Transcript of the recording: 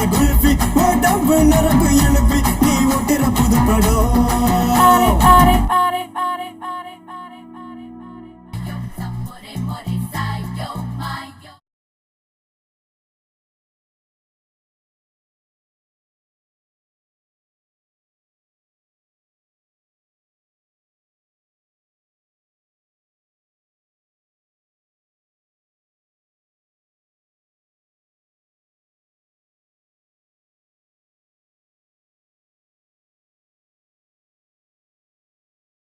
அடி குழுப்பி உடம்பு நரம்பு எழுப்பி நீ ஒட்டுற புது படம். ஆரே ஆரே ஆரே ஆரே ஆரே ஆரே ஆரே ஆரே ஆரே ஆரே ஆரே ஆரே